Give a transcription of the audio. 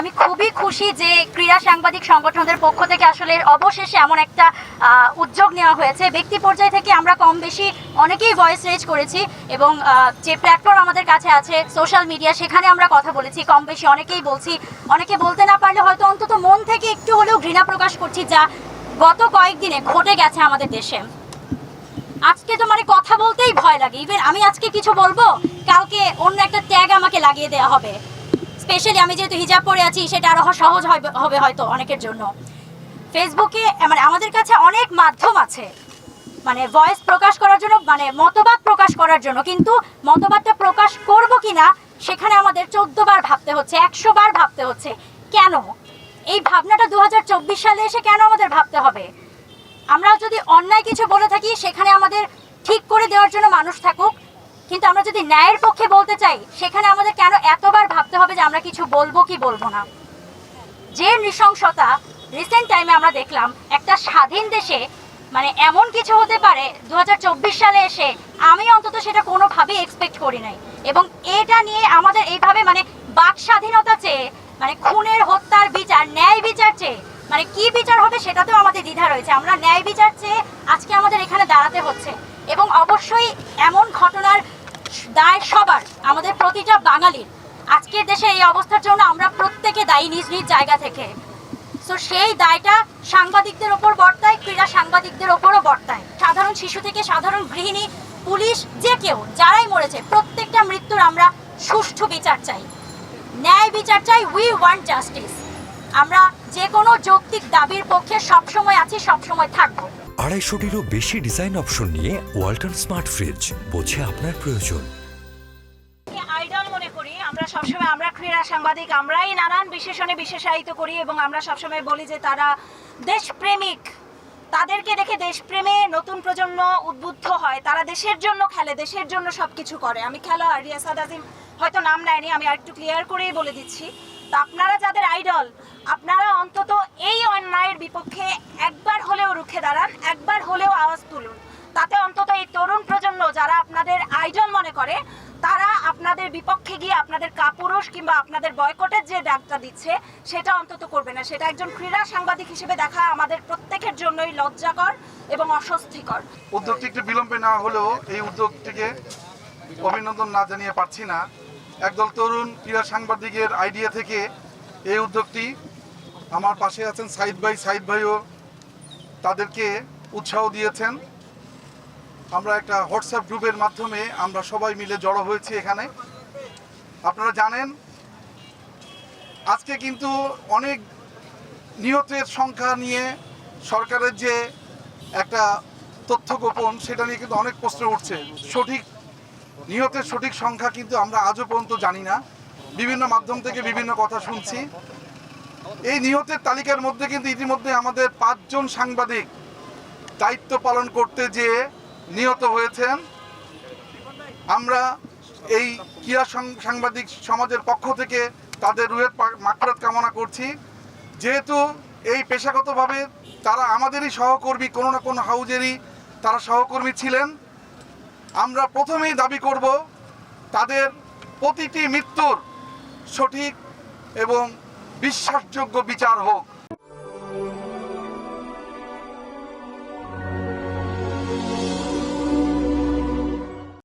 আমি খুবই খুশি যে ক্রীড়া সাংবাদিক সংগঠনদের পক্ষ থেকে আসলে অবশেষে এমন একটা উদ্যোগ নেওয়া হয়েছে। ব্যক্তি পর্যায় থেকে আমরা কম বেশি অনেকেই ভয়েস রেজ করেছি এবং যে প্ল্যাটফর্ম আমাদের কাছে আছে সোশ্যাল মিডিয়া সেখানে আমরা কথা বলেছি, কম বেশি অনেকেই বলছি। অনেকে বলতে না পারলে হয়তো অন্তত মন থেকে একটু হলেও ঘৃণা প্রকাশ করছি যা গত কয়েকদিনে ঘটে গেছে আমাদের দেশে। আজকে তো মানে কথা বলতেই ভয় লাগে। ইভেন আমি আজকে কিছু বলব, কালকে অন্য একটা ট্যাগ আমাকে লাগিয়ে দেওয়া হবে। স্পেশালি আমি যেহেতু হিজাব পরে আছি, সেটা আরও সহজ হবে- হয়তো অনেকের জন্য। ফেসবুকে মানে আমাদের কাছে অনেক মাধ্যম আছে। মানে ভয়েস প্রকাশ করার জন্য মানে মতবাদ প্রকাশ করার জন্য। কিন্তু মতবাদটা প্রকাশ করব কিনা, সেখানে আমাদের চোদ্দ বার ভাবতে হচ্ছে, একশো বার ভাবতে হচ্ছে। কেন? এই ভাবনাটা দু হাজার চব্বিশ সালে এসে কেন আমাদের ভাবতে হবে? আমরা যদি অন্যায় কিছু বলে থাকি, সেখানে আমাদের ঠিক করে দেওয়ার জন্য মানুষ থাকুক কিন্তু আমরা যদি ন্যায়ের পক্ষে বলতে চাই, সেখানে আমাদের কেন এতবার ভাবতে হবে যে আমরা কিছু বলব কি বলব না? যে নৃশংসতা রিসেন্ট টাইমে আমরা দেখলাম, একটা স্বাধীন দেশে মানে এমন কিছু হতে পারে দু হাজার চব্বিশ সালে এসে আমি অন্তত সেটা কোনোভাবেই এক্সপেক্ট করি নাই। এবং এটা নিয়ে আমাদের এইভাবে মানে বাক স্বাধীনতা চেয়ে মানে খুনের হত্যার বিচার, ন্যায় বিচার চেয়ে মানে কি বিচার হবে সেটাতেও আমাদের দ্বিধা রয়েছে। আমরা ন্যায় বিচার চেয়ে আজকে আমাদের এখানে দাঁড়াতে হচ্ছে এবং অবশ্যই এমন ঘটনার দায় সবার, আমাদের প্রতিটা বাঙালির। আজকের দেশে এই অবস্থার জন্য আমরা প্রত্যেকে দায়ী নিজ নিজ জায়গা থেকে। তো সেই দায়টা সাংবাদিকদের ওপর বর্তায়, ক্রীড়া সাংবাদিকদের ওপরও বর্তায়। সাধারণ শিশু থেকে সাধারণ গৃহিণী, পুলিশ, যে কেউ, যারাই মরেছে, প্রত্যেকটা মৃত্যুর আমরা সুষ্ঠু বিচার চাই। ন্যায় বিচার চাই উই ওয়ান্ট জাস্টিস আমরা যে কোনো যৌক্তিক দাবির পক্ষে সবসময় আছি, সবসময় থাকব। আড়াইশোটিরও বেশি ডিজাইন অপশন নিয়ে ওয়ালটন স্মার্ট ফ্রিজ, বোঝে আপনার প্রয়োজন। সবসময় আমরা ক্রীড়া সাংবাদিক, আমরাই নানান বিশেষণে বিশেষায়িত করি এবং আমরা সবসময় বলি যে তারা দেশপ্রেমিক। তাদেরকে দেখে দেশপ্রেমে নতুন প্রজন্ম উদ্বুদ্ধ হয়। তারা দেশের জন্য খেলে, দেশের জন্য সব কিছু করে। আমি খেলোয়াড় রিয়াসাদ আজিম হয়তো নাম নেয়নি, আমি আরেকটু ক্লিয়ার করেই বলে দিচ্ছি। তো আপনারা যাদের আইডল আপনারা অন্তত এই অন্যায়ের বিপক্ষে একবার হলেও রুখে দাঁড়ান, একবার হলেও আওয়াজ তুলুন। তাতে অন্তত এই তরুণ প্রজন্ম যারা আপনাদের আইডল মনে করে আপনাদের বিপক্ষে গিয়ে আপনাদের কাপুরুষ কিংবা আপনাদের বয়কটের যে ডাকটা দিচ্ছে, সেটা অন্তত করবে না। সেটা একজন ক্রীড়া সাংবাদিক হিসেবে দেখা আমাদের প্রত্যেকের জন্যই লজ্জাকর এবং অস্বস্তিকর। উদ্যোগটি একটু বিলম্বে না হলেও এই উদ্যোগটিকে অভিনন্দন না জানিয়ে পারছি না। একদল তরুণ ক্রীড়া সাংবাদিকের আইডিয়া থেকে এই উদ্যোগটি আমার পাশে আছেন সাইদ ভাই। সাইদ ভাইও তাদেরকে উৎসাহ দিয়েছেন। আমরা একটা হোয়াটসঅ্যাপ গ্রুপের মাধ্যমে আমরা সবাই মিলে জড়ো হয়েছি এখানে। আপনারা জানেন, আজকে কিন্তু অনেক নিহতের সংখ্যা নিয়ে সরকারের যে একটা তথ্য গোপন, সেটা নিয়ে কিন্তু অনেক প্রশ্ন উঠছে। সঠিক, নিহতের সঠিক সংখ্যা কিন্তু আমরা আজও পর্যন্ত জানি না। বিভিন্ন মাধ্যম থেকে বিভিন্ন কথা শুনছি। এই নিহতের তালিকার মধ্যে কিন্তু ইতিমধ্যে আমাদের পাঁচজন সাংবাদিক দায়িত্ব পালন করতে যে নিহত হয়েছেন। আমরা এই ক্রীড়া সাংবাদিক সমাজের পক্ষ থেকে তাদের রুহের মাকড়াত কামনা করছি। যেহেতু এই পেশাগতভাবে তারা আমাদেরই সহকর্মী, কোনো না কোনো হাউজেরই তারা সহকর্মী ছিলেন। আমরা প্রথমেই দাবি করব, তাদের প্রতিটি মৃত্যুর সঠিক এবং বিশ্বাসযোগ্য বিচার হোক।